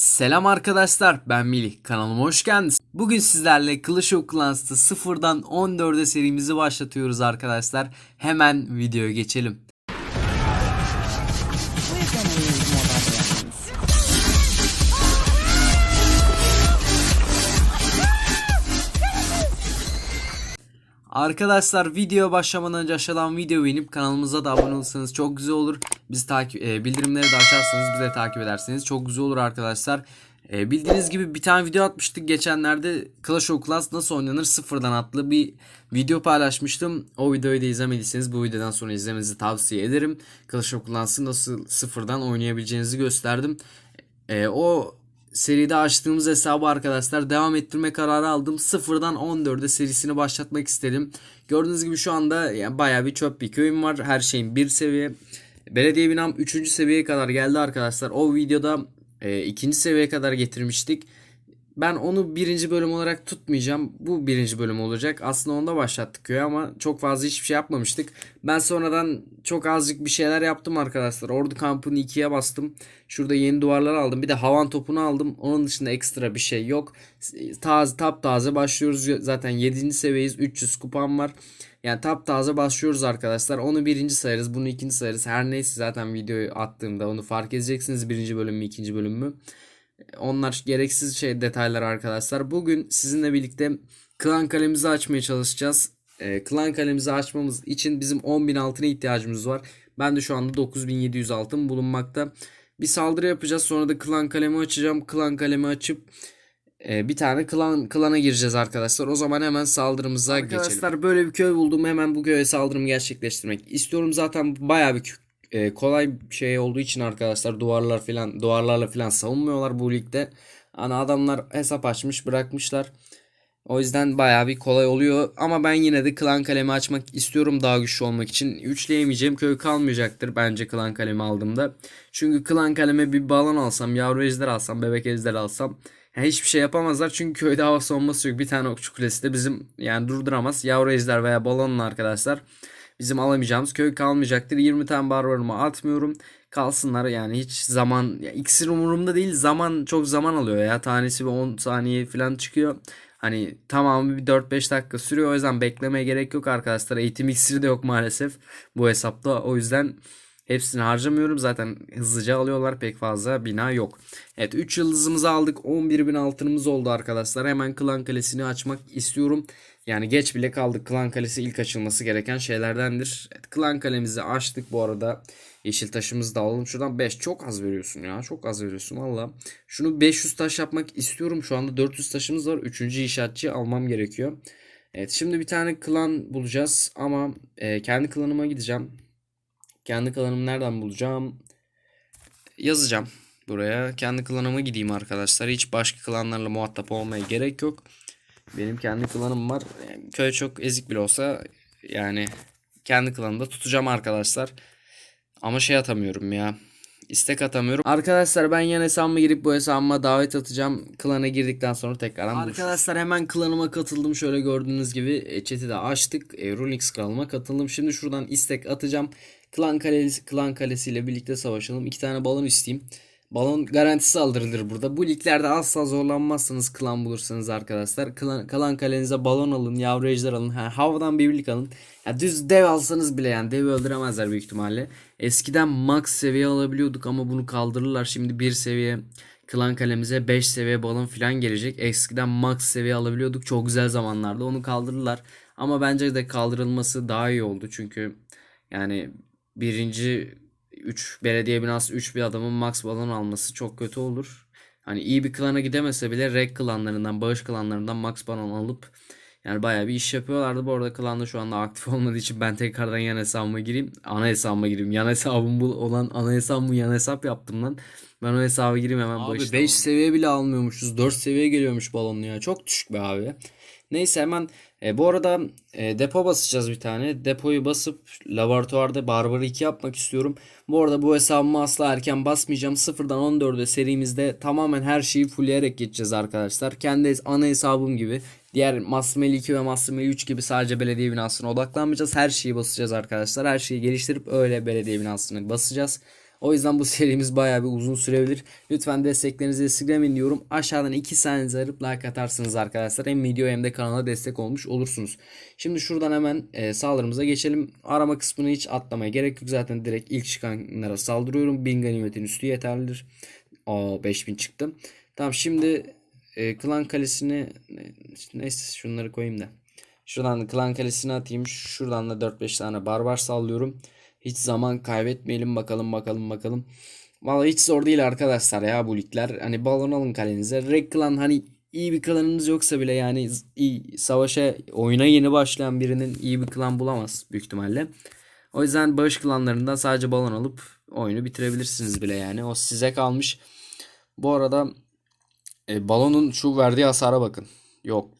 Selam arkadaşlar ben Melih kanalıma hoş geldiniz. Bugün sizlerle Clash of Clans'ta sıfırdan 14'e serimizi başlatıyoruz arkadaşlar. Hemen videoya geçelim. Arkadaşlar video başlamadan önce aşağıdan video beğenip kanalımıza da abone olursanız çok güzel olur. Bizi takip e, bildirimleri de açarsanız bizi de takip ederseniz çok güzel olur arkadaşlar. E, bildiğiniz gibi bir tane video atmıştık geçenlerde Clash of Clans nasıl oynanır sıfırdan adlı bir video paylaşmıştım. O videoyu da izlemediyseniz bu videodan sonra izlemenizi tavsiye ederim. Clash of Clans'ı nasıl sıfırdan oynayabileceğinizi gösterdim. E, o seride açtığımız hesabı arkadaşlar devam ettirme kararı aldım. Sıfırdan 14'e serisini başlatmak istedim. Gördüğünüz gibi şu anda yani bayağı bir çöp bir köyüm var. Her şeyin bir seviye. Belediye binam 3. seviyeye kadar geldi arkadaşlar. O videoda e, ikinci seviyeye kadar getirmiştik. Ben onu birinci bölüm olarak tutmayacağım. Bu birinci bölüm olacak. Aslında onda başlattık köyü ama çok fazla hiçbir şey yapmamıştık. Ben sonradan çok azıcık bir şeyler yaptım arkadaşlar. Ordu kampını ikiye bastım. Şurada yeni duvarlar aldım. Bir de havan topunu aldım. Onun dışında ekstra bir şey yok. Taze tap taze başlıyoruz. Zaten 7. seviyeyiz. 300 kupam var. Yani tap taze başlıyoruz arkadaşlar. Onu birinci sayarız. Bunu ikinci sayarız. Her neyse zaten videoyu attığımda onu fark edeceksiniz. Birinci bölüm mü ikinci bölüm mü. Onlar gereksiz şey detaylar arkadaşlar. Bugün sizinle birlikte klan kalemizi açmaya çalışacağız. E, klan kalemizi açmamız için bizim 10.000 altına ihtiyacımız var. Ben de şu anda 9.700 altın bulunmakta. Bir saldırı yapacağız. Sonra da klan kalemi açacağım. Klan kalemi açıp e, bir tane klan klana gireceğiz arkadaşlar. O zaman hemen saldırımıza arkadaşlar, geçelim. Arkadaşlar böyle bir köy buldum. Hemen bu köye saldırımı gerçekleştirmek istiyorum. Zaten bayağı bir e, kolay şey olduğu için arkadaşlar duvarlar filan duvarlarla filan savunmuyorlar bu ligde. Hani adamlar hesap açmış bırakmışlar. O yüzden bayağı bir kolay oluyor. Ama ben yine de klan kalemi açmak istiyorum daha güçlü olmak için. Üçleyemeyeceğim köy kalmayacaktır bence klan kalemi aldığımda. Çünkü klan kaleme bir balon alsam, yavru ejder alsam, bebek ejder alsam yani hiçbir şey yapamazlar. Çünkü köyde hava savunması yok. Bir tane okçu kulesi de bizim yani durduramaz. Yavru ejder veya balonla arkadaşlar bizim alamayacağımız köy kalmayacaktır. 20 tane barbarımı atmıyorum. Kalsınlar yani hiç zaman ya iksir umurumda değil. Zaman çok zaman alıyor ya. Tanesi bir 10 saniye falan çıkıyor. Hani tamamı bir 4-5 dakika sürüyor. O yüzden beklemeye gerek yok arkadaşlar. Eğitim iksiri de yok maalesef bu hesapta. O yüzden hepsini harcamıyorum. Zaten hızlıca alıyorlar. Pek fazla bina yok. Evet 3 yıldızımızı aldık. 11.000 altınımız oldu arkadaşlar. Hemen klan kalesini açmak istiyorum. Yani geç bile kaldık. Klan kalesi ilk açılması gereken şeylerdendir. Evet, klan kalemizi açtık bu arada. Yeşil taşımızı da alalım. Şuradan 5 çok az veriyorsun ya. Çok az veriyorsun valla. Şunu 500 taş yapmak istiyorum. Şu anda 400 taşımız var. 3. inşaatçı almam gerekiyor. Evet şimdi bir tane klan bulacağız. Ama e, kendi klanıma gideceğim. Kendi klanımı nereden bulacağım? Yazacağım buraya. Kendi klanıma gideyim arkadaşlar. Hiç başka klanlarla muhatap olmaya gerek yok. Benim kendi klanım var. Yani köy çok ezik bile olsa yani kendi klanımda tutacağım arkadaşlar. Ama şey atamıyorum ya. İstek atamıyorum. Arkadaşlar ben yan hesabıma girip bu hesabıma davet atacağım. Klana girdikten sonra tekrardan Arkadaşlar hemen klanıma katıldım. Şöyle gördüğünüz gibi e, chat'i de açtık. E, Runix kanalıma katıldım. Şimdi şuradan istek atacağım. Klan kalesi, klan kalesiyle birlikte savaşalım. İki tane balon isteyeyim. Balon garantisi aldırılır burada. Bu liglerde asla zorlanmazsınız klan bulursanız arkadaşlar. Klan, klan kalenize balon alın, yavru ejder alın. Ha, havadan bir birlik alın. Ya düz dev alsanız bile yani dev öldüremezler büyük ihtimalle. Eskiden max seviye alabiliyorduk ama bunu kaldırırlar. Şimdi bir seviye klan kalemize 5 seviye balon falan gelecek. Eskiden max seviye alabiliyorduk. Çok güzel zamanlarda onu kaldırırlar. Ama bence de kaldırılması daha iyi oldu. Çünkü yani birinci 3 belediye binası 3 bir adamın max balon alması çok kötü olur. Hani iyi bir klana gidemese bile rek klanlarından, bağış klanlarından max balon alıp yani bayağı bir iş yapıyorlardı. Bu arada klanda şu anda aktif olmadığı için ben tekrardan yan hesabıma gireyim. Ana hesabıma gireyim. Yan hesabım bu olan ana hesabımı yan hesap yaptım lan. Ben o hesaba gireyim hemen Abi 5 seviye bile almıyormuşuz. 4 seviye geliyormuş balonlu ya. Çok düşük be abi. Neyse hemen e, bu arada e, depo basacağız bir tane. Depoyu basıp laboratuvarda Barbar'ı 2 yapmak istiyorum. Bu arada bu hesabımı asla erken basmayacağım. 0'dan 14'e serimizde tamamen her şeyi fullleyerek geçeceğiz arkadaşlar. Kendi ana hesabım gibi. Diğer Masmeli 2 ve Masmeli 3 gibi sadece belediye binasına odaklanmayacağız. Her şeyi basacağız arkadaşlar. Her şeyi geliştirip öyle belediye binasını basacağız. O yüzden bu serimiz bayağı bir uzun sürebilir. Lütfen desteklerinizi esirgemeyin diyorum. Aşağıdan 2 saniyenizi ayırıp like atarsınız arkadaşlar. Hem video hem de kanala destek olmuş olursunuz. Şimdi şuradan hemen e, saldırımıza geçelim. Arama kısmını hiç atlamaya gerek yok. Zaten direkt ilk çıkanlara saldırıyorum. 1000 ganimetin üstü yeterlidir. Aa 5000 çıktı. Tamam şimdi e, klan kalesini neyse şunları koyayım da. Şuradan klan kalesini atayım. Şuradan da 4-5 tane barbar sallıyorum. Hiç zaman kaybetmeyelim bakalım bakalım bakalım. Vallahi hiç zor değil arkadaşlar ya bu ligler. Hani balon alın kalenize. Red klan hani iyi bir klanınız yoksa bile yani iyi savaşa oyuna yeni başlayan birinin iyi bir klan bulamaz büyük ihtimalle. O yüzden bağış klanlarından sadece balon alıp oyunu bitirebilirsiniz bile yani. O size kalmış. Bu arada e, balonun şu verdiği hasara bakın. Yok.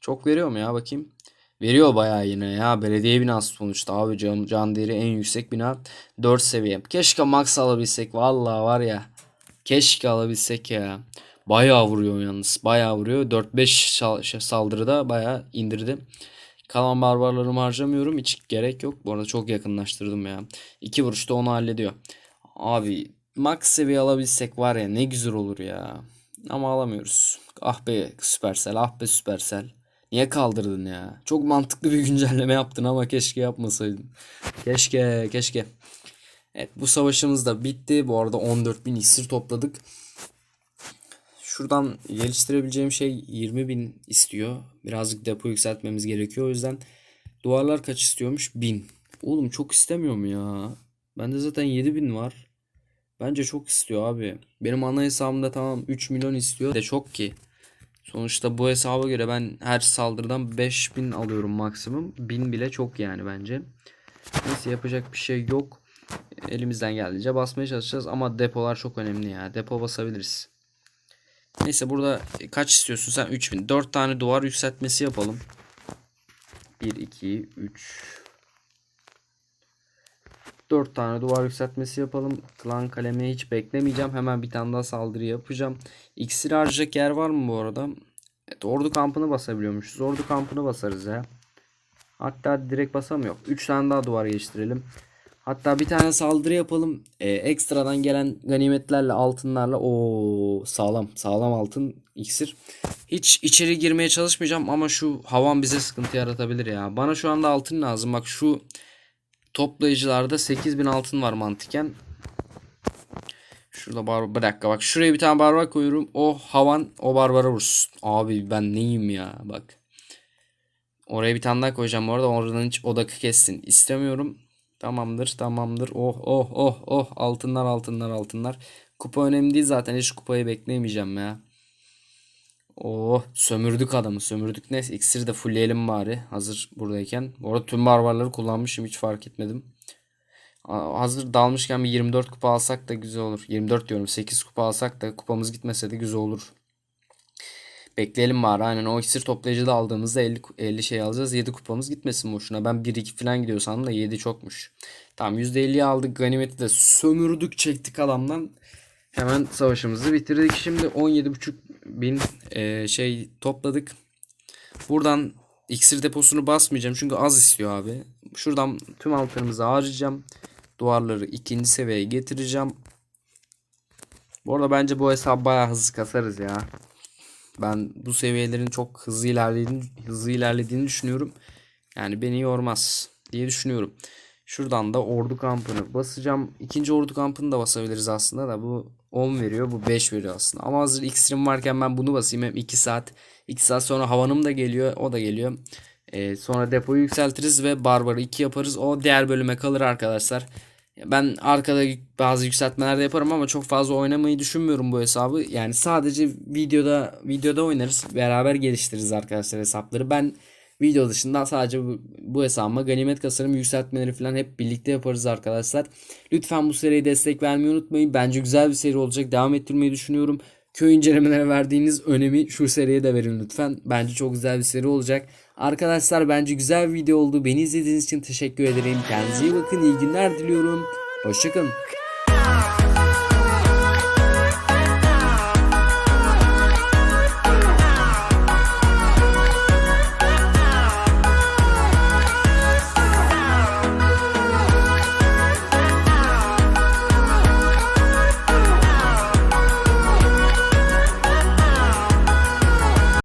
Çok veriyor mu ya bakayım. Veriyor bayağı yine ya. Belediye binası sonuçta abi can, can değeri en yüksek bina 4 seviye. Keşke max alabilsek. Vallahi var ya. Keşke alabilsek ya. Bayağı vuruyor yalnız. Bayağı vuruyor. 4-5 sal- şey, saldırıda bayağı indirdi. Kalan barbarlarımı harcamıyorum. Hiç gerek yok. Bu arada çok yakınlaştırdım ya. İki vuruşta onu hallediyor. Abi max seviye alabilsek var ya ne güzel olur ya. Ama alamıyoruz. Ah be Supercell, ah be Supercell. Niye kaldırdın ya? Çok mantıklı bir güncelleme yaptın ama keşke yapmasaydın. Keşke, keşke. Evet bu savaşımız da bitti. Bu arada 14.000 iksir topladık. Şuradan geliştirebileceğim şey 20.000 istiyor. Birazcık depo yükseltmemiz gerekiyor. O yüzden duvarlar kaç istiyormuş? 1000. Oğlum çok istemiyor mu ya? Bende zaten 7000 var. Bence çok istiyor abi. Benim ana hesabımda tamam 3 milyon istiyor. De çok ki. Sonuçta bu hesaba göre ben her saldırıdan 5000 alıyorum maksimum. 1000 bile çok yani bence. Neyse yapacak bir şey yok. Elimizden geldiğince basmaya çalışacağız ama depolar çok önemli ya. Depo basabiliriz. Neyse burada kaç istiyorsun sen? 3000. 4 tane duvar yükseltmesi yapalım. 1 2 3 4 tane duvar yükseltmesi yapalım. Klan kalemi hiç beklemeyeceğim. Hemen bir tane daha saldırı yapacağım. İksir harcayacak yer var mı bu arada? Evet ordu kampını basabiliyormuşuz. Ordu kampını basarız ya. Hatta direkt basamıyor. 3 tane daha duvar geliştirelim. Hatta bir tane saldırı yapalım. Ee, ekstradan gelen ganimetlerle altınlarla o sağlam sağlam altın iksir. Hiç içeri girmeye çalışmayacağım ama şu havan bize sıkıntı yaratabilir ya. Bana şu anda altın lazım. Bak şu toplayıcılarda 8000 altın var mantıken. Şurada bar bir dakika bak şuraya bir tane barbar koyuyorum. O havan o barbara vursun. Abi ben neyim ya bak. Oraya bir tane daha koyacağım bu arada oradan hiç odakı kessin. İstemiyorum. Tamamdır tamamdır. Oh oh oh oh altınlar altınlar altınlar. Kupa önemli değil zaten hiç kupayı bekleyemeyeceğim ya. Oh sömürdük adamı sömürdük. Neyse iksiri de fullleyelim bari hazır buradayken. Bu arada tüm barbarları kullanmışım hiç fark etmedim. Hazır dalmışken bir 24 kupa alsak da güzel olur. 24 diyorum 8 kupa alsak da kupamız gitmese de güzel olur. Bekleyelim bari aynen o iksir toplayıcı da aldığımızda 50, 50 şey alacağız. 7 kupamız gitmesin boşuna. Ben 1-2 falan gidiyor sandım da 7 çokmuş. Tamam %50'yi aldık ganimeti de sömürdük çektik adamdan. Hemen savaşımızı bitirdik. Şimdi 17.5 bin e, şey topladık. Buradan iksir deposunu basmayacağım çünkü az istiyor abi. Şuradan tüm altınımızı harcayacağım. Duvarları ikinci seviyeye getireceğim. Bu arada bence bu hesabı bayağı hızlı kasarız ya. Ben bu seviyelerin çok hızlı ilerlediğini, hızlı ilerlediğini düşünüyorum. Yani beni yormaz diye düşünüyorum. Şuradan da ordu kampını basacağım. İkinci ordu kampını da basabiliriz aslında da bu 10 veriyor bu 5 veriyor aslında. Ama hazır iksirim varken ben bunu basayım hem 2 saat. 2 saat sonra havanım da geliyor o da geliyor. Ee, sonra depoyu yükseltiriz ve barbarı 2 yaparız. O diğer bölüme kalır arkadaşlar. Ben arkada bazı yükseltmeler de yaparım ama çok fazla oynamayı düşünmüyorum bu hesabı. Yani sadece videoda videoda oynarız. Beraber geliştiririz arkadaşlar hesapları. Ben video dışında sadece bu, bu hesabıma ganimet kasarım yükseltmeleri falan hep birlikte yaparız arkadaşlar. Lütfen bu seriye destek vermeyi unutmayın. Bence güzel bir seri olacak. Devam ettirmeyi düşünüyorum. Köy incelemelere verdiğiniz önemi şu seriye de verin lütfen. Bence çok güzel bir seri olacak. Arkadaşlar bence güzel bir video oldu. Beni izlediğiniz için teşekkür ederim. Kendinize iyi bakın. İyi günler diliyorum. Hoşçakalın.